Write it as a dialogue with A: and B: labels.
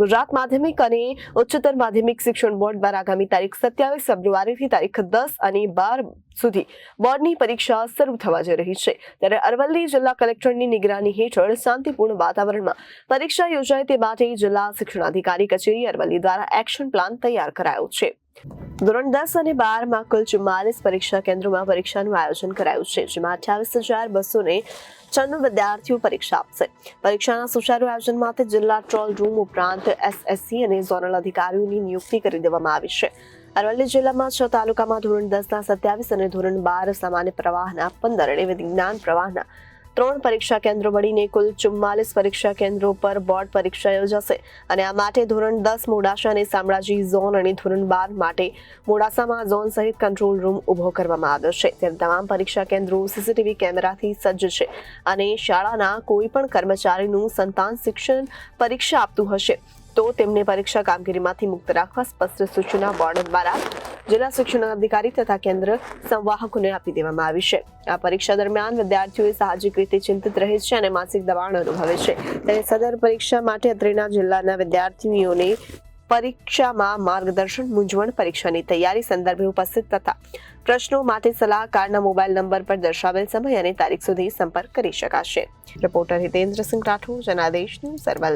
A: ગુજરાત માધ્યમિક અને ઉચ્ચતર માધ્યમિક શિક્ષણ બોર્ડ દ્વારા આગામી તારીખ સત્યાવીસ ફેબ્રુઆરીથી તારીખ દસ અને બાર સુધી બોર્ડની પરીક્ષા શરૂ થવા જઈ રહી છે ત્યારે અરવલ્લી જિલ્લા કલેક્ટરની નિગરાની હેઠળ શાંતિપૂર્ણ વાતાવરણમાં પરીક્ષા યોજાય તે માટે જિલ્લા શિક્ષણાધિકારી કચેરી અરવલ્લી દ્વારા એક્શન પ્લાન તૈયાર કરાયો છે ધોરણ દસ અને બારમાં કુલ ચુમ્માલીસ પરીક્ષા કેન્દ્રોમાં પરીક્ષાનું આયોજન કરાયું છે જેમાં અઠ્યાવીસ હજાર બસો ને છન્નું વિદ્યાર્થીઓ પરીક્ષા આપશે પરીક્ષાના સુચારુ આયોજન માટે જિલ્લા ટ્રોલ રૂમ ઉપરાંત એસએસસી અને ઝોનલ અધિકારીઓની નિયુક્તિ કરી દેવામાં આવી છે અરવલ્લી જિલ્લામાં છ તાલુકામાં ધોરણ દસના સત્યાવીસ અને ધોરણ બાર સામાન્ય પ્રવાહના પંદર અને વિજ્ઞાન પ્રવાહના ત્રણ પરીક્ષા કેન્દ્રો મળીને કુલ ચુમ્માલીસ પરીક્ષા કેન્દ્રો પર બોર્ડ પરીક્ષા યોજાશે અને આ માટે ધોરણ દસ મોડાસા અને શામળાજી ઝોન અને ધોરણ બાર માટે મોડાસામાં ઝોન સહિત કંટ્રોલ રૂમ ઊભો કરવામાં આવ્યો છે ત્યારે તમામ પરીક્ષા કેન્દ્રો સીસીટીવી કેમેરાથી સજ્જ છે અને શાળાના કોઈ પણ કર્મચારીનું સંતાન શિક્ષણ પરીક્ષા આપતું હશે તો તેમને પરીક્ષા કામગીરીમાંથી મુક્ત રાખવા સ્પષ્ટ સૂચના બોર્ડ દ્વારા જિલ્લા અધિકારી તથા કેન્દ્ર સંવાહકોને આપી દેવામાં આવી છે આ પરીક્ષા દરમિયાન વિદ્યાર્થીઓએ સાહજિક રીતે ચિંતિત રહે છે અને માનસિક દબાણ અનુભવે છે ત્યારે સદર પરીક્ષા માટે અત્રેના જિલ્લાના વિદ્યાર્થીઓને પરીક્ષામાં માર્ગદર્શન મૂંઝવણ પરીક્ષાની તૈયારી સંદર્ભે ઉપસ્થિત તથા પ્રશ્નો માટે સલાહકારના મોબાઈલ નંબર પર દર્શાવેલ સમય અને તારીખ સુધી સંપર્ક કરી શકાશે રિપોર્ટર હિતેન્દ્રસિંહ રાઠોડ જનાદેશ ન્યૂઝ અરવલ્લી